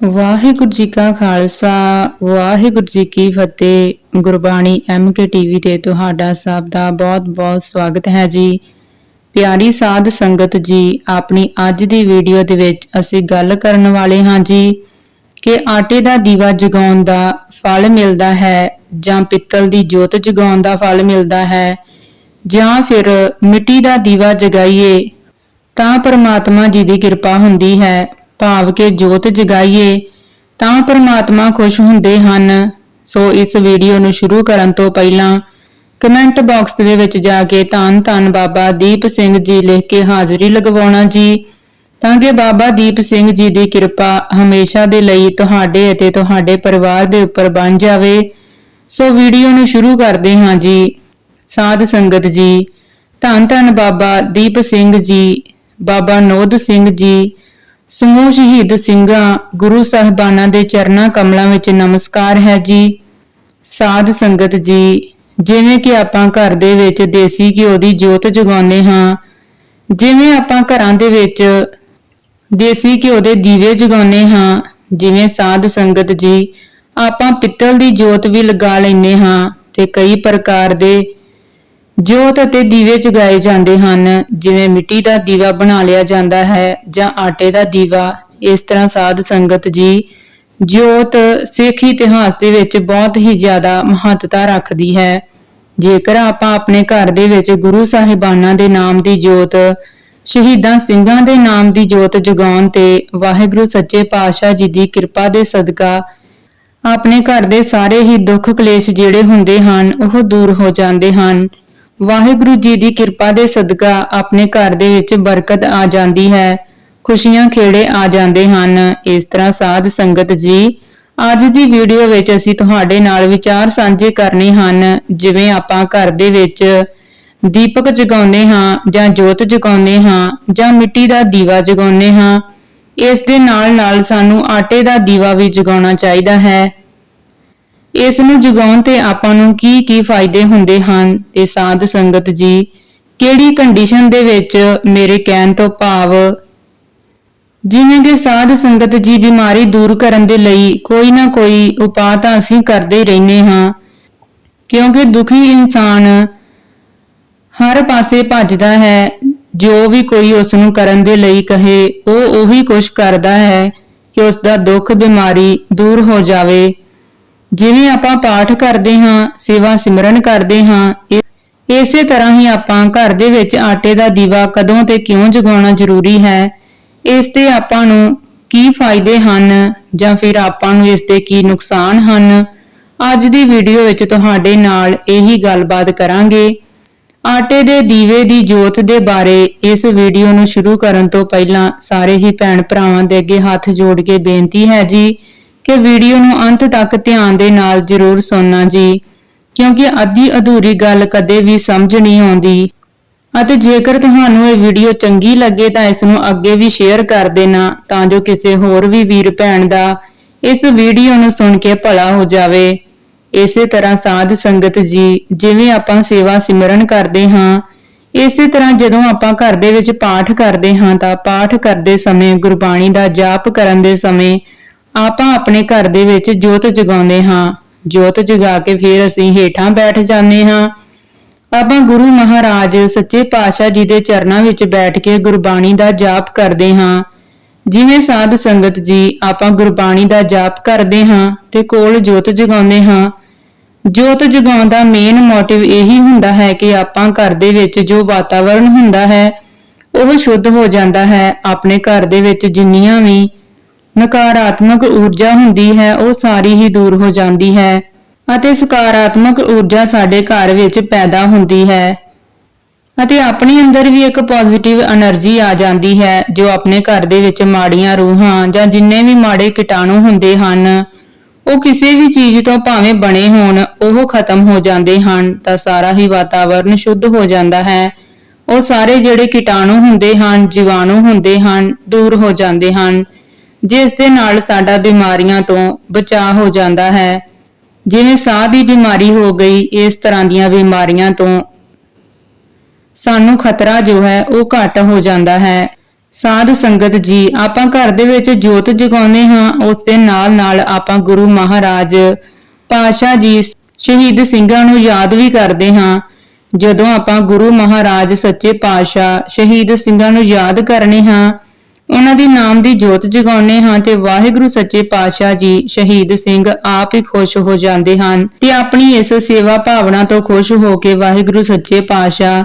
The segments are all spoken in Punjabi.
ਵਾਹਿਗੁਰੂ ਜੀ ਕਾ ਖਾਲਸਾ, ਵਾਹਿਗੁਰੂ ਜੀ ਕੀ ਫਤਿਹ। ਗੁਰਬਾਣੀ ਐਮਕੇ ਟੀਵੀ ਤੇ ਤੁਹਾਡਾ ਸਭ ਦਾ ਬਹੁਤ-ਬਹੁਤ ਸਵਾਗਤ ਹੈ ਜੀ। ਪਿਆਰੀ ਸਾਧ ਸੰਗਤ ਜੀ, ਆਪਣੀ ਅੱਜ ਦੀ ਵੀਡੀਓ ਦੇ ਵਿੱਚ ਅਸੀਂ ਗੱਲ ਕਰਨ ਵਾਲੇ ਹਾਂ ਜੀ ਕਿ ਆਟੇ ਦਾ ਦੀਵਾ ਜਗਾਉਣ ਦਾ ਫਲ ਮਿਲਦਾ ਹੈ ਜਾਂ ਪਿੱਤਲ ਦੀ ਜੋਤ ਜਗਾਉਣ ਦਾ ਫਲ ਮਿਲਦਾ ਹੈ ਜਾਂ ਫਿਰ ਮਿੱਟੀ ਦਾ ਦੀਵਾ ਜਗਾਈਏ ਤਾਂ ਪਰਮਾਤਮਾ ਜੀ ਦੀ ਕਿਰਪਾ ਹੁੰਦੀ ਹੈ। ਭਾਵ ਕਿ ਜੋਤ ਜਗਾਈਏ, ਤਾਂ ਪਰਮਾਤਮਾ ਖੁਸ਼ ਹੁੰਦੇ ਹਨ। ਸੋ ਇਸ ਵੀਡੀਓ ਨੂੰ ਸ਼ੁਰੂ ਕਰਨ ਤੋਂ ਪਹਿਲਾਂ ਕਮੈਂਟ ਬਾਕਸ ਦੇ ਵਿੱਚ ਜਾ ਕੇ ਧੰਨ ਧੰਨ ਬਾਬਾ ਦੀਪ ਸਿੰਘ ਜੀ ਲਿਖ ਕੇ ਹਾਜ਼ਰੀ ਲਗਵਾਉਣਾ ਜੀ। ਤਾਂ ਕਿ ਬਾਬਾ ਦੀਪ ਸਿੰਘ ਜੀ ਦੀ ਕਿਰਪਾ ਹਮੇਸ਼ਾ ਦੇ ਲਈ ਤੁਹਾਡੇ ਅਤੇ ਤੁਹਾਡੇ ਪਰਿਵਾਰ ਦੇ ਉੱਪਰ ਬਣ ਜਾਵੇ। ਸੋ ਵੀਡੀਓ ਨੂੰ ਸ਼ੁਰੂ ਕਰਦੇ ਹਾਂ ਜੀ। ਸਾਧ ਸੰਗਤ ਜੀ, ਧੰਨ ਧੰਨ ਬਾਬਾ ਦੀਪ ਸਿੰਘ ਜੀ, ਬਾਬਾ ਨੋਦ ਸਿੰਘ ਜੀ ਸਮੂਹ ਸ਼ਹੀਦ ਸਿੰਘਾਂ, ਗੁਰੂ ਸਾਹਿਬਾਨਾਂ ਦੇ ਚਰਨਾਂ ਕਮਲਾਂ ਵਿੱਚ ਨਮਸਕਾਰ ਹੈ ਜੀ। ਸਾਧ ਸੰਗਤ ਜੀ, ਜਿਵੇਂ ਕਿ ਆਪਾਂ ਘਰ ਦੇ ਵਿੱਚ ਦੇਸੀ ਘਿਓ ਦੀ ਜੋਤ ਜਗਾਉਂਦੇ ਹਾਂ, ਜਿਵੇਂ ਆਪਾਂ ਘਰਾਂ ਦੇ ਵਿੱਚ ਦੇਸੀ ਘਿਓ ਦੇ ਦੀਵੇ ਜਗਾਉਂਦੇ ਹਾਂ, ਜਿਵੇਂ ਸਾਧ ਸੰਗਤ ਜੀ, ਆਪਾਂ ਪਿੱਤਲ ਦੀ ਜੋਤ ਵੀ ਲਗਾ ਲੈਂਦੇ ਹਾਂ ਤੇ ਕਈ ਪ੍ਰਕਾਰ ਦੇ ਜੋਤ ਅਤੇ ਦੀਵੇ ਜਗਾਏ ਜਾਂਦੇ ਹਨ, ਜਿਵੇਂ ਮਿੱਟੀ ਦਾ ਦੀਵਾ ਬਣਾ ਲਿਆ ਜਾਂਦਾ ਹੈ ਜਾਂ ਆਟੇ ਦਾ ਦੀਵਾ, ਇਸ ਤਰ੍ਹਾਂ ਸਾਧ ਸੰਗਤ ਜੀ ਜੋਤ ਸਿੱਖ ਇਤਿਹਾਸ ਦੇ ਵਿੱਚ ਬਹੁਤ ਹੀ ਜ਼ਿਆਦਾ ਮਹੱਤਤਾ ਰੱਖਦੀ ਹੈ। ਜੇਕਰ ਆਪਾਂ ਆਪਣੇ ਘਰ ਦੇ ਵਿੱਚ ਗੁਰੂ ਸਾਹਿਬਾਨਾਂ ਦੇ ਨਾਮ ਦੀ ਜੋਤ, ਸ਼ਹੀਦਾਂ ਸਿੰਘਾਂ ਦੇ ਨਾਮ ਦੀ ਜੋਤ ਜਗਾਉਣ ਤੇ ਵਾਹਿਗੁਰੂ ਸੱਚੇ ਪਾਤਸ਼ਾਹ ਜੀ ਦੀ ਕਿਰਪਾ ਦੇ ਸਦਕਾ ਆਪਣੇ ਘਰ ਦੇ ਸਾਰੇ ਹੀ ਦੁੱਖ ਕਲੇਸ਼ ਜਿਹੜੇ ਹੁੰਦੇ ਹਨ, ਉਹ ਦੂਰ ਹੋ ਜਾਂਦੇ ਹਨ। ਵਾਹਿਗੁਰੂ ਜੀ ਦੀ ਕਿਰਪਾ ਦੇ ਸਦਕਾ ਆਪਣੇ ਘਰ ਦੇ ਵਿੱਚ ਬਰਕਤ ਆ ਜਾਂਦੀ ਹੈ। ਖੁਸ਼ੀਆਂ ਖੇੜੇ ਆ ਜਾਂਦੇ ਹਨ। ਇਸ ਤਰ੍ਹਾਂ ਸਾਧ ਸੰਗਤ ਜੀ, ਅੱਜ ਦੀ ਵੀਡੀਓ ਵਿੱਚ ਅਸੀਂ ਤੁਹਾਡੇ ਨਾਲ ਵਿਚਾਰ ਸਾਂਝੇ ਕਰਨੇ ਹਨ। ਜਿਵੇਂ ਆਪਾਂ ਘਰ ਦੇ ਵਿੱਚ ਦੀਪਕ ਜਗਾਉਂਦੇ ਹਾਂ ਜਾਂ ਜੋਤ ਜਗਾਉਂਦੇ ਹਾਂ ਜਾਂ ਮਿੱਟੀ ਦਾ ਦੀਵਾ ਜਗਾਉਂਦੇ ਹਾਂ, ਇਸ ਦੇ ਨਾਲ ਨਾਲ ਸਾਨੂੰ ਆਟੇ ਦਾ ਦੀਵਾ ਵੀ ਜਗਾਉਣਾ ਚਾਹੀਦਾ ਹੈ। ਇਸ ਨੂੰ ਜਗਾਉਣ ਤੇ ਆਪਾਂ ਨੂੰ ਕੀ ਕੀ ਫਾਇਦੇ ਹੁੰਦੇ ਹਨ? ਤੇ ਸਾਧ ਸੰਗਤ ਜੀ, ਕਿਹੜੀ ਕੰਡੀਸ਼ਨ ਦੇ ਵਿੱਚ ਮੇਰੇ ਕਹਿਣ ਤੋਂ ਭਾਵ? ਜਿਵੇਂ ਕਿ ਸਾਧ ਸੰਗਤ ਜੀ ਬਿਮਾਰੀ ਦੂਰ ਕਰਨ ਦੇ ਲਈ ਕੋਈ ਨਾ ਕੋਈ ਉਪਾਅ ਤਾਂ ਅਸੀਂ ਕਰਦੇ ਹੀ ਰਹਿੰਦੇ ਹਾਂ, ਕਿਉਂਕਿ ਦੁਖੀ ਇਨਸਾਨ ਹਰ ਪਾਸੇ ਭੱਜਦਾ ਹੈ, ਜੋ ਵੀ ਕੋਈ ਉਸ ਨੂੰ ਕਰਨ ਦੇ ਲਈ ਕਹੇ, ਉਹ ਉਹੀ ਕੁਛ ਕਰਦਾ ਹੈ ਕਿ ਉਸ ਦਾ ਦੁੱਖ ਬਿਮਾਰੀ ਦੂਰ ਹੋ ਜਾਵੇ। ਜਿਵੇਂ ਆਪਾਂ ਪਾਠ ਕਰਦੇ ਹਾਂ, ਸੇਵਾ ਸਿਮਰਨ ਕਰਦੇ ਹਾਂ ਇਸੇ ਤਰ੍ਹਾਂ ਹੀ ਆਪਾਂ ਘਰ ਦੇ ਵਿੱਚ ਆਟੇ ਦਾ ਦੀਵਾ ਕਦੋਂ ਤੇ ਕਿਉਂ ਜਗਾਉਣਾ ਜ਼ਰੂਰੀ ਹੈ, ਇਸ ਤੇ ਆਪਾਂ ਨੂੰ ਕੀ ਫਾਇਦੇ ਹਨ ਜਾਂ ਫਿਰ ਆਪਾਂ ਨੂੰ ਇਸ ਦੇ ਕੀ ਨੁਕਸਾਨ ਹਨ, ਅੱਜ ਦੀ ਵੀਡੀਓ ਵਿੱਚ ਤੁਹਾਡੇ ਨਾਲ ਇਹੀ ਗੱਲਬਾਤ ਕਰਾਂਗੇ। ਆਟੇ ਦੇ ਦੀਵੇ ਦੀ ਜੋਤ ਦੇ ਬਾਰੇ ਇਸ ਵੀਡੀਓ ਨੂੰ ਸ਼ੁਰੂ ਕਰਨ ਤੋਂ ਪਹਿਲਾਂ ਸਾਰੇ ਹੀ ਭੈਣ ਭਰਾਵਾਂ ਦੇ ਅੱਗੇ ਹੱਥ ਜੋੜ ਕੇ ਬੇਨਤੀ ਹੈ ਜੀ ਕਿ ਵੀਡੀਓ ਨੂੰ ਅੰਤ ਤੱਕ ਧਿਆਨ ਦੇ ਨਾਲ ਜ਼ਰੂਰ ਸੁਣਨਾ ਜੀ, ਕਿਉਂਕਿ ਅੱਧੀ ਅਧੂਰੀ ਗੱਲ ਕਦੇ ਵੀ ਸਮਝ ਨਹੀਂ ਆਉਂਦੀ। ਅਤੇ ਜੇਕਰ ਤੁਹਾਨੂੰ ਇਹ ਵੀਡੀਓ ਚੰਗੀ ਲੱਗੇ ਤਾਂ ਇਸ ਨੂੰ ਅੱਗੇ ਵੀ ਸ਼ੇਅਰ ਕਰ ਦੇਣਾ, ਤਾਂ ਜੋ ਕਿਸੇ ਹੋਰ ਵੀ ਵੀਰ ਭੈਣ ਦਾ ਇਸ ਵੀਡੀਓ ਨੂੰ ਸੁਣ ਕੇ ਭਲਾ ਹੋ ਜਾਵੇ। ਇਸੇ ਤਰ੍ਹਾਂ ਸਾਧ ਸੰਗਤ ਜੀ, ਜਿਵੇਂ ਆਪਾਂ ਸੇਵਾ ਸਿਮਰਨ ਕਰਦੇ ਹਾਂ, ਇਸੇ ਤਰ੍ਹਾਂ ਜਦੋਂ ਆਪਾਂ ਘਰ ਦੇ ਵਿੱਚ ਪਾਠ ਕਰਦੇ ਹਾਂ ਤਾਂ ਪਾਠ ਕਰਦੇ ਸਮੇਂ ਗੁਰਬਾਣੀ ਦਾ ਜਾਪ ਕਰਨ ਦੇ ਸਮੇਂ ਆਪਾਂ ਆਪਣੇ ਘਰ ਦੇ ਵਿੱਚ ਜੋਤ ਜਗਾਉਂਦੇ ਹਾਂ। ਜੋਤ ਜਗਾ ਕੇ ਫਿਰ ਅਸੀਂ ਹੇਠਾਂ ਬੈਠ ਜਾਂਦੇ ਹਾਂ। ਆਪਾਂ ਗੁਰੂ ਮਹਾਰਾਜ, ਸੱਚੇ ਪਾਤਸ਼ਾਹ ਜੀ ਦੇ ਚਰਨਾਂ ਵਿੱਚ ਬੈਠ ਕੇ ਗੁਰਬਾਣੀ ਦਾ ਜਾਪ ਕਰਦੇ ਹਾਂ। ਜਿਵੇਂ ਸਾਧ ਸੰਗਤ ਜੀ, ਆਪਾਂ ਗੁਰਬਾਣੀ ਦਾ ਜਾਪ ਕਰਦੇ ਹਾਂ ਤੇ ਕੋਲ ਜੋਤ ਜਗਾਉਂਦੇ ਹਾਂ। ਜੋਤ ਜਗਾਉਣ ਦਾ ਮੇਨ ਮੋਟਿਵ ਇਹੀ ਹੁੰਦਾ ਹੈ ਕਿ ਆਪਾਂ ਘਰ ਦੇ ਵਿੱਚ ਜੋ ਵਾਤਾਵਰਣ ਹੁੰਦਾ ਹੈ, ਉਹ ਸ਼ੁੱਧ ਹੋ ਜਾਂਦਾ ਹੈ। ਆਪਣੇ ਘਰ ਦੇ ਵਿੱਚ ਜਿੰਨੀਆਂ ਵੀ ਨਕਾਰਾਤਮਕ ਊਰਜਾ ਹੁੰਦੀ ਹੈ, ਉਹ ਸਾਰੀ ਹੀ ਦੂਰ ਹੋ ਜਾਂਦੀ ਹੈ ਅਤੇ ਸਕਾਰਾਤਮਕ ਊਰਜਾ ਸਾਡੇ ਘਰ ਵਿੱਚ ਪੈਦਾ ਹੁੰਦੀ ਹੈ ਅਤੇ ਆਪਣੇ ਅੰਦਰ ਵੀ ਇੱਕ ਪੋਜ਼ਿਟਿਵ એનર્ਜੀ ਆ ਜਾਂਦੀ ਹੈ, ਜੋ ਆਪਣੇ ਘਰ ਦੇ ਵਿੱਚ ਮਾੜੀਆਂ ਰੂਹਾਂ ਜਾਂ ਜਿੰਨੇ ਵੀ ਮਾੜੇ ਕੀਟਾਣੂ ਹੁੰਦੇ ਹਨ, ਉਹ ਕਿਸੇ ਵੀ ਚੀਜ਼ ਤੋਂ ਭਾਵੇਂ ਬਣੇ ਹੋਣ, ਉਹ ਖਤਮ ਹੋ ਜਾਂਦੇ ਹਨ, ਤਾਂ ਸਾਰਾ ਹੀ ਵਾਤਾਵਰਨ ਸ਼ੁੱਧ ਹੋ ਜਾਂਦਾ ਹੈ। ਉਹ ਸਾਰੇ ਜਿਹੜੇ ਕੀਟਾਣੂ ਹੁੰਦੇ ਹਨ, ਜੀਵਾਣੂ ਹੁੰਦੇ ਹਨ, ਦੂਰ ਹੋ ਜਾਂਦੇ ਹਨ। ਜਿਸ ਦੇ ਨਾਲ ਸਾਡਾ ਬਿਮਾਰੀਆਂ ਤੋਂ ਬਚਾਅ ਹੋ ਜਾਂਦਾ ਹੈ। ਜਿਵੇਂ ਸਾਹ ਦੀ ਬਿਮਾਰੀ ਹੋ ਗਈ, ਇਸ ਤਰ੍ਹਾਂ ਦੀਆਂ ਬਿਮਾਰੀਆਂ ਤੋਂ ਸਾਨੂੰ ਖਤਰਾ ਜੋ ਹੈ, ਉਹ ਘੱਟ ਹੋ ਜਾਂਦਾ ਹੈ। ਸਾਧ ਸੰਗਤ ਜੀ, ਆਪਾਂ ਘਰ ਦੇ ਵਿੱਚ ਜੋਤ ਜਗਾਉਂਦੇ ਹਾਂ, ਉਸ ਦੇ ਨਾਲ ਨਾਲ ਆਪਾਂ ਗੁਰੂ ਮਹਾਰਾਜ ਪਾਸ਼ਾ ਜੀ ਸ਼ਹੀਦ ਸਿੰਘਾਂ ਨੂੰ ਯਾਦ ਵੀ ਕਰਦੇ ਹਾਂ। ਜਦੋਂ ਆਪਾਂ ਗੁਰੂ ਮਹਾਰਾਜ, ਸੱਚੇ ਪਾਤਸ਼ਾਹ ਸ਼ਹੀਦ ਸਿੰਘਾਂ ਨੂੰ ਯਾਦ ਕਰਨੇ ਹਾਂ ਉਹਨਾਂ ਦੀ ਨਾਮ ਦੀ ਜੋਤ ਜਗਾਉਨੇ ਹਾਂ ਤੇ ਵਾਹਿਗੁਰੂ ਸੱਚੇ ਪਾਤਸ਼ਾਹ ਜੀ ਸ਼ਹੀਦ ਸਿੰਘ ਆਪ ਹੀ ਖੁਸ਼ ਹੋ ਜਾਂਦੇ ਹਨ ਤੇ ਆਪਣੀ ਇਸ ਸੇਵਾ ਭਾਵਨਾ ਤੋਂ ਖੁਸ਼ ਹੋ ਕੇ ਵਾਹਿਗੁਰੂ ਸੱਚੇ ਪਾਤਸ਼ਾਹ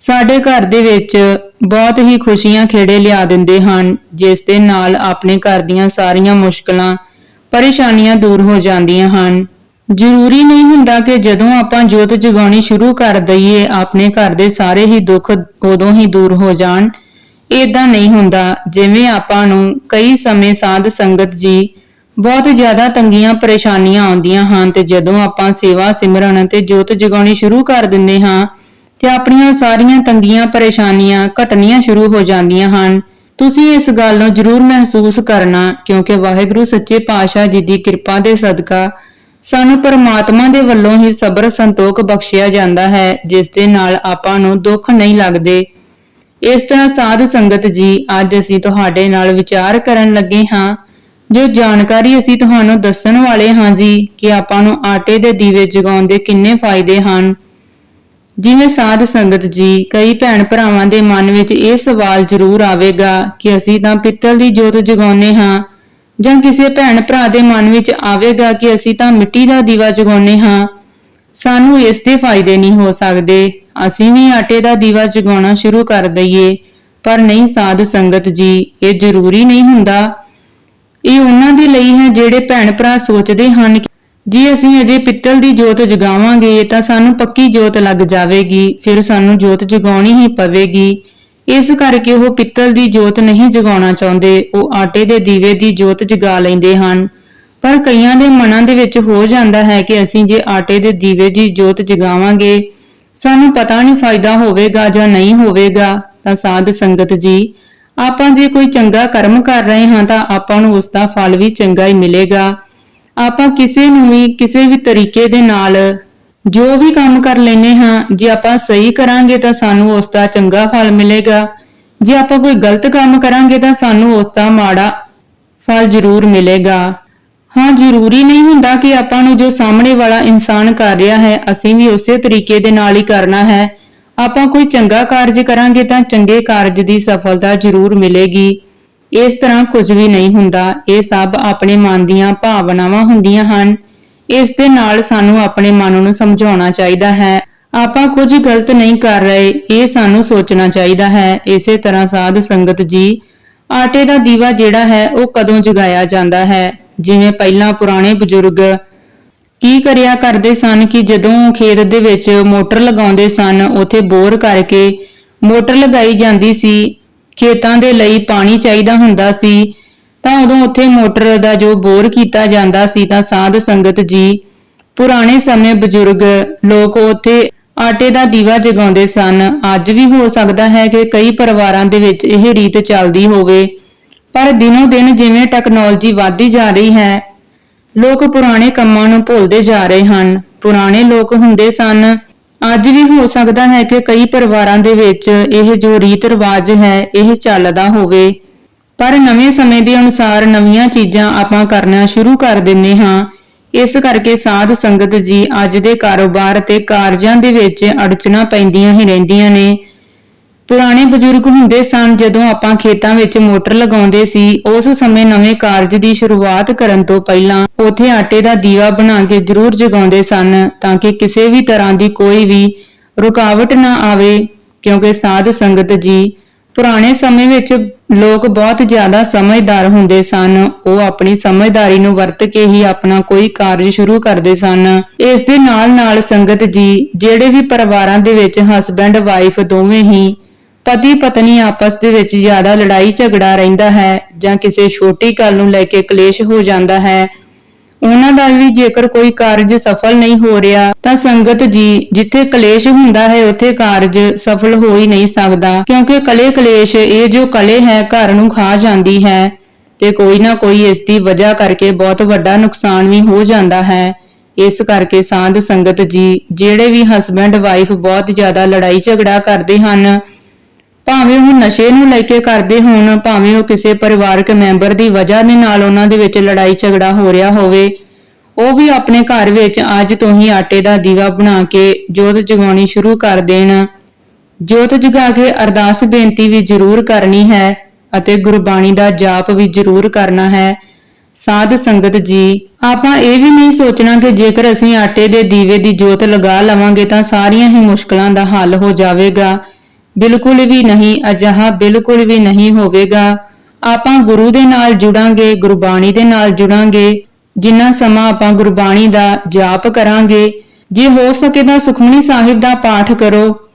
ਸਾਡੇ ਘਰ ਦੇ ਵਿੱਚ ਬਹੁਤ ਹੀ ਖੁਸ਼ੀਆਂ ਖੇੜੇ ਲਿਆ ਦਿੰਦੇ ਹਨ, ਜਿਸ ਦੇ ਨਾਲ ਆਪਣੇ ਘਰ ਦੀਆਂ ਸਾਰੀਆਂ ਮੁਸ਼ਕਲਾਂ, ਪਰੇਸ਼ਾਨੀਆਂ ਦੂਰ ਹੋ ਜਾਂਦੀਆਂ ਹਨ। ਜ਼ਰੂਰੀ ਨਹੀਂ ਹੁੰਦਾ ਕਿ ਜਦੋਂ ਆਪਾਂ ਜੋਤ ਜਗਾਉਣੀ ਸ਼ੁਰੂ ਕਰ ਦਈਏ, ਆਪਣੇ ਘਰ ਦੇ ਸਾਰੇ ਹੀ ਦੁੱਖ ਉਦੋਂ ਹੀ ਦੂਰ ਹੋ ਜਾਣ। ਇਦਾਂ ਨਹੀਂ ਹੁੰਦਾ, ਜਿਵੇਂ ਆਪਾਂ ਨੂੰ ਕਈ ਸਮੇਂ ਸਾਧ ਸੰਗਤ ਜੀ ਬਹੁਤ ਜ਼ਿਆਦਾ ਤੰਗੀਆਂ ਪਰੇਸ਼ਾਨੀਆਂ ਆਉਂਦੀਆਂ ਹਨ ਤੇ ਜਦੋਂ ਆਪਾਂ ਸੇਵਾ ਸਿਮਰਨ ਤੇ ਜੋਤ ਜਗਾਉਣੀ ਸ਼ੁਰੂ ਕਰ ਦਿੰਦੇ ਹਾਂ ਤੇ ਆਪਣੀਆਂ ਸਾਰੀਆਂ ਤੰਗੀਆਂ ਪਰੇਸ਼ਾਨੀਆਂ ਘਟਣੀਆਂ ਸ਼ੁਰੂ ਹੋ ਜਾਂਦੀਆਂ ਹਨ। ਤੁਸੀਂ ਇਸ ਗੱਲ ਨੂੰ ਜ਼ਰੂਰ ਮਹਿਸੂਸ ਕਰਨਾ, ਕਿਉਂਕਿ ਵਾਹਿਗੁਰੂ ਸੱਚੇ ਪਾਤਸ਼ਾਹ ਜੀ ਦੀ ਕਿਰਪਾ ਦੇ ਸਦਕਾ ਸਾਨੂੰ ਪਰਮਾਤਮਾ ਦੇ ਵੱਲੋਂ ਹੀ ਸਬਰ ਸੰਤੋਖ ਬਖਸ਼ਿਆ ਜਾਂਦਾ ਹੈ, ਜਿਸ ਦੇ ਨਾਲ ਆਪਾਂ ਨੂੰ ਦੁੱਖ ਨਹੀਂ ਲੱਗਦੇ। ਇਸ ਤਰ੍ਹਾਂ ਸਾਧ ਸੰਗਤ ਜੀ, ਅੱਜ ਅਸੀਂ ਤੁਹਾਡੇ ਨਾਲ ਵਿਚਾਰ ਕਰਨ ਲੱਗੇ ਹਾਂ। ਜੋ ਜਾਣਕਾਰੀ ਅਸੀਂ ਤੁਹਾਨੂੰ ਦੱਸਣ ਵਾਲੇ ਹਾਂ ਜੀ, ਕਿ ਆਪਾਂ ਨੂੰ ਆਟੇ ਦੇ ਦੀਵੇ ਜਗਾਉਣ ਦੇ ਕਿੰਨੇ ਫਾਇਦੇ ਹਨ। ਜਿਵੇਂ ਸਾਧ ਸੰਗਤ ਜੀ, ਕਈ ਭੈਣ ਭਰਾਵਾਂ ਦੇ ਮਨ ਵਿੱਚ ਇਹ ਸਵਾਲ ਜ਼ਰੂਰ ਆਵੇਗਾ ਕਿ ਅਸੀਂ ਤਾਂ ਪਿੱਤਲ ਦੀ ਜੋਤ ਜਗਾਉਂਦੇ ਹਾਂ, ਜਾਂ ਕਿਸੇ ਭੈਣ ਭਰਾ ਦੇ ਮਨ ਵਿੱਚ ਆਵੇਗਾ ਕਿ ਅਸੀਂ ਤਾਂ ਮਿੱਟੀ ਦਾ ਦੀਵਾ ਜਗਾਉਂਦੇ ਹਾਂ। ਸਾਨੂੰ ਇਸ ਦੇ ਫਾਇਦੇ ਨਹੀਂ ਹੋ ਸਕਦੇ। ਅਸੀਂ ਵੀ ਆਟੇ ਦਾ ਦੀਵਾ ਜਗਾਉਣਾ ਸ਼ੁਰੂ ਕਰ ਦਈਏ। ਪਰ ਨਹੀਂ ਸਾਧ ਸੰਗਤ ਜੀ, ਇਹ ਜ਼ਰੂਰੀ ਨਹੀਂ ਹੁੰਦਾ। ਇਹ ਉਹਨਾਂ ਦੇ ਲਈ ਹੈ ਜਿਹੜੇ ਭੈਣ ਭਰਾ ਸੋਚਦੇ ਹਨ ਜੇ ਅਸੀਂ ਅਜੇ ਪਿੱਤਲ ਦੀ ਜੋਤ ਜਗਾਵਾਂਗੇ ਤਾਂ ਸਾਨੂੰ ਪੱਕੀ ਜੋਤ ਲੱਗ ਜਾਵੇਗੀ, ਫਿਰ ਸਾਨੂੰ ਜੋਤ ਜਗਾਉਣੀ ਹੀ ਪਵੇਗੀ। ਇਸ ਕਰਕੇ ਉਹ ਪਿੱਤਲ ਦੀ ਜੋਤ ਨਹੀਂ ਜਗਾਉਣਾ ਚਾਹੁੰਦੇ, ਉਹ ਆਟੇ ਦੇ ਦੀਵੇ ਦੀ ਜੋਤ ਜਗਾ ਲੈਂਦੇ ਹਨ। ਪਰ ਕਈਆਂ ਦੇ ਮਨਾਂ ਦੇ ਵਿੱਚ ਹੋ ਜਾਂਦਾ ਹੈ ਕਿ ਅਸੀਂ ਜੇ ਆਟੇ ਦੇ ਦੀਵੇ ਦੀ ਜੋਤ ਜਗਾਵਾਂਗੇ ਸਾਨੂੰ ਪਤਾ ਨਹੀਂ ਫਾਇਦਾ ਹੋਵੇਗਾ ਜਾਂ ਨਹੀਂ ਹੋਵੇਗਾ, ਤਾਂ ਸਾਧ ਸੰਗਤ ਜੀ, ਆਪਾਂ ਜੇ ਕੋਈ ਚੰਗਾ ਕਰਮ ਕਰ ਰਹੇ ਹਾਂ ਤਾਂ ਆਪਾਂ ਨੂੰ ਉਸ ਦਾ ਫਲ ਵੀ ਚੰਗਾ ਹੀ ਮਿਲੇਗਾ। ਆਪਾਂ ਕਿਸੇ ਨੂੰ ਵੀ, ਕਿਸੇ ਵੀ ਤਰੀਕੇ ਦੇ ਨਾਲ ਜੋ ਵੀ ਕੰਮ ਕਰ ਲੈਨੇ ਹਾਂ, ਜੇ ਆਪਾਂ ਸਹੀ ਕਰਾਂਗੇ ਤਾਂ ਸਾਨੂੰ ਉਸ ਦਾ ਚੰਗਾ ਫਲ ਮਿਲੇਗਾ। ਜੇ ਆਪਾਂ ਕੋਈ ਗਲਤ ਕੰਮ ਕਰਾਂਗੇ ਤਾਂ ਸਾਨੂੰ ਉਸ ਦਾ ਮਾੜਾ ਫਲ ਜ਼ਰੂਰ ਮਿਲੇਗਾ। ਹਾਂ, ਜ਼ਰੂਰੀ ਨਹੀਂ ਹੁੰਦਾ ਕਿ ਆਪਾਂ ਨੂੰ ਜੋ ਸਾਹਮਣੇ ਵਾਲਾ ਇਨਸਾਨ ਕਰ ਰਿਹਾ ਹੈ, ਅਸੀਂ ਵੀ ਉਸੇ ਤਰੀਕੇ ਦੇ ਨਾਲ ਹੀ ਕਰਨਾ ਹੈ। ਆਪਾਂ ਕੋਈ ਚੰਗਾ ਕਾਰਜ ਕਰਾਂਗੇ ਤਾਂ ਚੰਗੇ ਕਾਰਜ ਦੀ ਸਫਲਤਾ ਜ਼ਰੂਰ ਮਿਲੇਗੀ। ਇਸ ਤਰ੍ਹਾਂ ਕੁਝ ਵੀ ਨਹੀਂ ਹੁੰਦਾ। ਇਹ ਸਭ ਆਪਣੇ ਮਨ ਦੀਆਂ ਭਾਵਨਾਵਾਂ ਹੁੰਦੀਆਂ ਹਨ। ਇਸ ਦੇ ਨਾਲ ਸਾਨੂੰ ਆਪਣੇ ਮਨ ਨੂੰ ਸਮਝਾਉਣਾ ਚਾਹੀਦਾ ਹੈ। ਆਪਾਂ ਕੁਝ ਗਲਤ ਨਹੀਂ ਕਰ ਰਹੇ। ਇਹ ਸਾਨੂੰ ਸੋਚਣਾ ਚਾਹੀਦਾ ਹੈ। ਇਸੇ ਤਰ੍ਹਾਂ ਸਾਧ ਸੰਗਤ ਜੀ, ਆਟੇ ਦਾ ਦੀਵਾ ਜਿਹੜਾ ਹੈ, ਉਹ ਕਦੋਂ ਜਗਾਇਆ ਜਾਂਦਾ ਹੈ? ਜਿਵੇਂ ਪਹਿਲਾਂ ਪੁਰਾਣੇ ਬਜ਼ੁਰਗ ਕੀ ਕਰਿਆ ਕਰਦੇ ਸਨ ਕਿ ਜਦੋਂ ਖੇਤ ਦੇ ਵਿੱਚ ਮੋਟਰ ਲਗਾਉਂਦੇ ਸਨ, ਉਥੇ ਬੋਰ ਕਰਕੇ ਮੋਟਰ ਲਗਾਈ ਜਾਂਦੀ ਸੀ। ਖੇਤਾਂ ਦੇ ਲਈ ਪਾਣੀ ਚਾਹੀਦਾ ਹੁੰਦਾ ਸੀ। ਤਾਂ ਉਦੋਂ ਉੱਥੇ ਮੋਟਰ ਦਾ ਜੋ ਬੋਰ ਕੀਤਾ ਜਾਂਦਾ ਸੀ, ਤਾਂ ਸਾਧ ਸੰਗਤ ਜੀ, ਪੁਰਾਣੇ ਸਮੇਂ ਬਜ਼ੁਰਗ ਲੋਕ ਉੱਥੇ ਆਟੇ ਦਾ ਦੀਵਾ ਜਗਾਉਂਦੇ ਸਨ। ਅੱਜ ਵੀ ਹੋ ਸਕਦਾ ਹੈ ਕਿ ਕਈ ਪਰਿਵਾਰਾਂ ਦੇ ਵਿੱਚ ਇਹ ਰੀਤ ਚੱਲਦੀ ਹੋਵੇ। ਪਰ ਦਿਨੋ ਦਿਨ ਜਿਵੇਂ ਟੈਕਨੋਲੋਜੀ ਵਧਦੀ ਜਾ ਰਹੀ ਹੈ, ਲੋਕ ਪੁਰਾਣੇ ਕੰਮਾਂ ਨੂੰ ਭੁੱਲਦੇ ਜਾ ਰਹੇ ਹਨ। ਪੁਰਾਣੇ ਲੋਕ ਹੁੰਦੇ ਸਨ। ਅੱਜ ਵੀ ਹੋ ਸਕਦਾ ਹੈ ਕਿ ਕਈ ਪਰਿਵਾਰਾਂ ਦੇ ਵਿੱਚ ਇਹ ਜੋ ਰੀਤ ਰਿਵਾਜ ਹੈ, ਇਹ ਚੱਲਦਾ ਹੋਵੇ। ਪਰ ਨਵੇਂ ਸਮੇਂ ਦੇ ਅਨੁਸਾਰ ਨਵੀਆਂ ਚੀਜ਼ਾਂ ਆਪਾਂ ਕਰਨਾ ਸ਼ੁਰੂ ਕਰ ਦਿੰਨੇ ਹਾਂ। ਇਸ ਕਰਕੇ ਸਾਧ ਸੰਗਤ ਜੀ ਅੱਜ ਦੇ ਕਾਰੋਬਾਰ ਤੇ ਕਾਰਜਾਂ ਦੇ ਵਿੱਚ ਅੜਚਣਾ ਪੈਂਦੀਆਂ ਹੀ ਰਹਿੰਦੀਆਂ ਨੇ। ਪੁਰਾਣੇ ਬਜ਼ੁਰਗ ਹੁੰਦੇ ਸਨ ਜਦੋਂ ਆਪਾਂ ਖੇਤਾਂ ਵਿੱਚ ਮੋਟਰ ਲਗਾਉਂਦੇ ਸੀ, ਉਸ ਸਮੇਂ ਨਵੇਂ ਕਾਰਜ ਦੀ ਸ਼ੁਰੂਆਤ ਕਰਨ ਤੋਂ ਪਹਿਲਾਂ ਉਥੇ ਆਟੇ ਦਾ ਦੀਵਾ ਬਣਾ ਕੇ ਜ਼ਰੂਰ ਜਗਾਉਂਦੇ ਸਨ ਤਾਂ ਕਿ ਕਿਸੇ ਵੀ ਤਰ੍ਹਾਂ ਦੀ ਕੋਈ ਵੀ ਰੁਕਾਵਟ ਨਾ ਆਵੇ, ਕਿਉਂਕਿ ਸਾਧ ਸੰਗਤ ਜੀ, ਪੁਰਾਣੇ ਸਮੇਂ ਵਿੱਚ ਲੋਕ ਬਹੁਤ ਜ਼ਿਆਦਾ ਸਮਝਦਾਰ ਹੁੰਦੇ ਸਨ। ਉਹ ਆਪਣੀ ਸਮਝਦਾਰੀ ਨੂੰ ਵਰਤ ਕੇ ਹੀ ਆਪਣਾ ਕੋਈ ਕਾਰਜ ਸ਼ੁਰੂ ਕਰਦੇ ਸਨ। ਇਸ ਦੇ ਨਾਲ ਨਾਲ ਸੰਗਤ ਜੀ, ਜਿਹੜੇ ਵੀ ਪਰਿਵਾਰਾਂ ਦੇ ਵਿੱਚ ਹਸਬੰਡ ਵਾਈਫ ਦੋਵੇਂ ਹੀ ਪਤੀ ਪਤਨੀ ਆਪਸ ਦੇ ਵਿੱਚ ਜ਼ਿਆਦਾ ਲੜਾਈ ਝਗੜਾ ਰਹਿੰਦਾ ਹੈ ਜਾਂ ਕਿਸੇ ਛੋਟੀ ਗੱਲ ਨੂੰ ਲੈ ਕੇ ਕਲੇਸ਼ ਹੋ ਜਾਂਦਾ ਹੈ, ਉਹਨਾਂ ਦਾ ਵੀ ਜੇਕਰ ਕੋਈ ਕਾਰਜ ਸਫਲ ਨਹੀਂ ਹੋ ਰਿਹਾ, ਤਾਂ ਸੰਗਤ ਜੀ ਜਿੱਥੇ ਕਲੇਸ਼ ਹੁੰਦਾ ਹੈ, ਉੱਥੇ ਕਾਰਜ ਸਫਲ ਹੋ ਹੀ ਨਹੀਂ ਸਕਦਾ, ਕਿਉਂਕਿ ਕਲੇ ਕਲੇਸ਼ ਇਹ ਜੋ ਕਲੇ ਹੈ, ਘਰ ਨੂੰ ਖਾ ਜਾਂਦੀ ਹੈ ਤੇ ਕੋਈ ਨਾ ਕੋਈ ਇਸ ਦੀ ਵਜ੍ਹਾ ਕਰਕੇ ਬਹੁਤ ਵੱਡਾ ਨੁਕਸਾਨ ਵੀ ਹੋ ਜਾਂਦਾ ਹੈ। ਇਸ ਕਰਕੇ ਸਾਧ ਸੰਗਤ ਜੀ, ਜਿਹੜੇ ਵੀ ਹਸਬੰਡ ਵਾਈਫ ਬਹੁਤ ਜ਼ਿਆਦਾ ਲੜਾਈ ਝਗੜਾ ਕਰਦੇ ਹਨ ਭਾਵੇਂ ਉਹ ਨਸ਼ੇ ਨੂੰ ਲੈ ਕੇ ਕਰਦੇ ਹੋਣ, ਭਾਵੇਂ ਉਹ ਕਿਸੇ ਪਰਿਵਾਰਕ ਮੈਂਬਰ ਦੀ ਵਜ੍ਹਾ ਦੇ ਨਾਲ ਉਹਨਾਂ ਦੇ ਵਿੱਚ ਲੜਾਈ ਝਗੜਾ ਹੋ ਰਿਹਾ ਹੋਵੇ, ਉਹ ਵੀ ਆਪਣੇ ਘਰ ਵਿੱਚ ਅੱਜ ਤੋਂ ਹੀ ਆਟੇ ਦਾ ਦੀਵਾ ਬਣਾ ਕੇ ਜੋਤ ਜਗਾਉਣੀ ਸ਼ੁਰੂ ਕਰ ਦੇਣ। ਜੋਤ ਜਗਾ ਕੇ ਅਰਦਾਸ ਬੇਨਤੀ ਵੀ ਜ਼ਰੂਰ ਕਰਨੀ ਹੈ ਅਤੇ ਗੁਰਬਾਣੀ ਦਾ ਜਾਪ ਵੀ ਜ਼ਰੂਰ ਕਰਨਾ ਹੈ। ਸਾਧ ਸੰਗਤ ਜੀ, ਆਪਾਂ ਇਹ ਵੀ ਨਹੀਂ ਸੋਚਣਾ ਕਿ ਜੇਕਰ ਅਸੀਂ ਆਟੇ ਦੇ ਦੀਵੇ ਦੀ ਜੋਤ ਲਗਾ ਲਵਾਂਗੇ ਤਾਂ ਸਾਰੀਆਂ ਹੀ ਮੁਸ਼ਕਲਾਂ ਦਾ ਹੱਲ ਹੋ ਜਾਵੇਗਾ। ਬਿਲਕੁਲ ਵੀ ਨਹੀਂ, ਅਜਿਹਾ ਬਿਲਕੁਲ ਵੀ ਨਹੀਂ ਹੋਵੇਗਾ। ਆਪਾਂ ਗੁਰੂ ਦੇ ਨਾਲ ਜੁੜਾਂਗੇ, ਗੁਰਬਾਣੀ ਦੇ ਨਾਲ ਜੁੜਾਂਗੇ। ਜਿੰਨਾ ਸਮਾਂ ਆਪਾਂ ਗੁਰਬਾਣੀ ਦਾ ਜਾਪ ਕਰਾਂਗੇ, ਜੇ ਹੋ ਸਕੇ ਤਾਂ ਸੁਖਮਨੀ ਸਾਹਿਬ ਦਾ ਪਾਠ ਕਰੋ।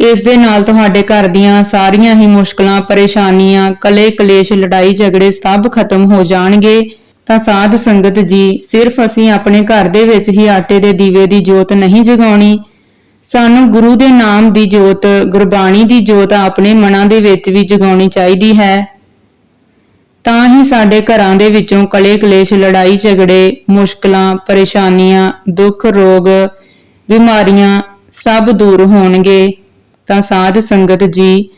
ਇਸ ਦੇ ਨਾਲ ਤੁਹਾਡੇ ਘਰ ਦੀਆਂ ਸਾਰੀਆਂ ਹੀ ਮੁਸ਼ਕਲਾਂ, ਪਰੇਸ਼ਾਨੀਆਂ ਕਲੇ ਕਲੇਸ਼ ਲੜਾਈ ਝਗੜੇ ਸਭ ਖਤਮ ਹੋ ਜਾਣਗੇ। ਤਾਂ ਸਾਧ ਸੰਗਤ ਜੀ, ਸਿਰਫ ਅਸੀਂ ਆਪਣੇ ਘਰ ਦੇ ਵਿੱਚ ਹੀ ਆਟੇ ਦੇ ਦੀਵੇ ਦੀ ਜੋਤ ਨਹੀਂ ਜਗਾਉਣੀ ਸਾਨੂੰ ਗੁਰੂ ਦੇ ਨਾਮ ਦੀ ਜੋਤ, ਗੁਰਬਾਣੀ ਦੀ ਜੋਤ ਆਪਣੇ ਮਨਾਂ ਦੇ ਵਿੱਚ ਵੀ ਜਗਾਉਣੀ ਚਾਹੀਦੀ ਹੈ। ਤਾਂ ਹੀ ਸਾਡੇ ਘਰਾਂ ਦੇ ਵਿੱਚੋਂ ਕਲੇ ਕਲੇਸ਼, ਲੜਾਈ ਝਗੜੇ, ਮੁਸ਼ਕਲਾਂ, ਪਰੇਸ਼ਾਨੀਆਂ, ਦੁੱਖ, ਰੋਗ, ਬਿਮਾਰੀਆਂ ਸਭ ਦੂਰ ਹੋਣਗੇ। ਤਾਂ ਸਾਧ ਸੰਗਤ ਜੀ,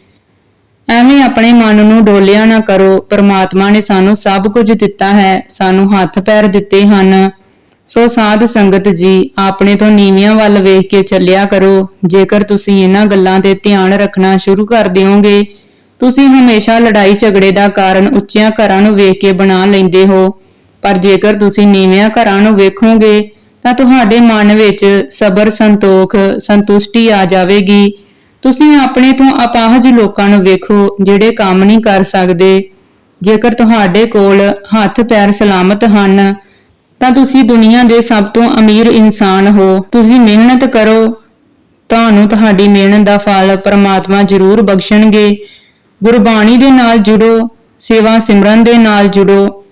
ਐਵੇਂ ਆਪਣੇ ਮਨ ਨੂੰ ਡੋਲਿਆ ਨਾ ਕਰੋ। ਪਰਮਾਤਮਾ ਨੇ ਸਾਨੂੰ ਸਭ ਕੁਝ ਦਿੱਤਾ ਹੈ। ਸਾਨੂੰ ਹੱਥ ਪੈਰ ਦਿੱਤੇ ਹਨ। ਸੋ ਸਾਧ ਸੰਗਤ ਜੀ, ਆਪਣੇ ਤੋਂ ਨੀਵਿਆਂ ਵੱਲ ਵੇਖ ਕੇ ਚੱਲਿਆ ਕਰੋ। ਜੇਕਰ ਤੁਸੀਂ ਇਹਨਾਂ ਗੱਲਾਂ ਤੇ ਧਿਆਨ ਰੱਖਣਾ ਸ਼ੁਰੂ ਕਰ ਦਿਓਗੇ, ਤੁਸੀਂ ਹਮੇਸ਼ਾ ਲੜਾਈ ਝਗੜੇ ਦਾ ਕਾਰਨ ਉੱਚਿਆਂ ਘਰਾਂ ਨੂੰ ਵੇਖ ਕੇ ਬਣਾ ਲੈਂਦੇ ਹੋ। ਪਰ ਜੇਕਰ ਤੁਸੀਂ ਨੀਵਿਆਂ ਘਰਾਂ ਨੂੰ ਵੇਖੋਗੇ, ਤਾਂ ਤੁਹਾਡੇ ਮਨ ਵਿੱਚ ਸਬਰ, ਸੰਤੋਖ, ਸੰਤੁਸ਼ਟੀ ਆ ਜਾਵੇਗੀ। ਤੁਸੀਂ ਆਪਣੇ ਤੋਂ ਅਪਾਹਜ ਲੋਕਾਂ ਨੂੰ ਵੇਖੋ, ਜਿਹੜੇ ਕੰਮ ਨਹੀਂ ਕਰ ਸਕਦੇ। ਜੇਕਰ ਤੁਹਾਡੇ ਕੋਲ ਹੱਥ ਪੈਰ ਸਲਾਮਤ ਹਨ ਤਾਂ ਤੁਸੀਂ ਦੁਨੀਆ ਦੇ ਸਭ ਤੋਂ ਅਮੀਰ ਇਨਸਾਨ ਹੋ। ਤੁਸੀਂ ਮਿਹਨਤ ਕਰੋ, ਤੁਹਾਨੂੰ ਤੁਹਾਡੀ ਮਿਹਨਤ ਦਾ ਫਲ ਪਰਮਾਤਮਾ ਜ਼ਰੂਰ ਬਖਸ਼ਣਗੇ। ਗੁਰਬਾਣੀ ਦੇ ਨਾਲ ਜੁੜੋ, ਸੇਵਾ ਸਿਮਰਨ ਦੇ ਨਾਲ ਜੁੜੋ,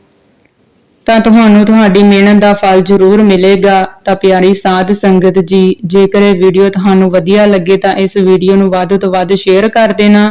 ਤਾਂ ਤੁਹਾਨੂੰ ਤੁਹਾਡੀ ਮਿਹਨਤ ਦਾ ਫਲ ਜ਼ਰੂਰ ਮਿਲੇਗਾ। ਤਾਂ ਪਿਆਰੀ ਸਾਧ ਸੰਗਤ ਜੀ, ਜੇਕਰ ਇਹ ਵੀਡੀਓ ਤੁਹਾਨੂੰ ਵਧੀਆ ਲੱਗੇ ਤਾਂ ਇਸ ਵੀਡੀਓ ਨੂੰ ਵੱਧ ਤੋਂ ਵੱਧ ਸ਼ੇਅਰ ਕਰ ਦੇਣਾ।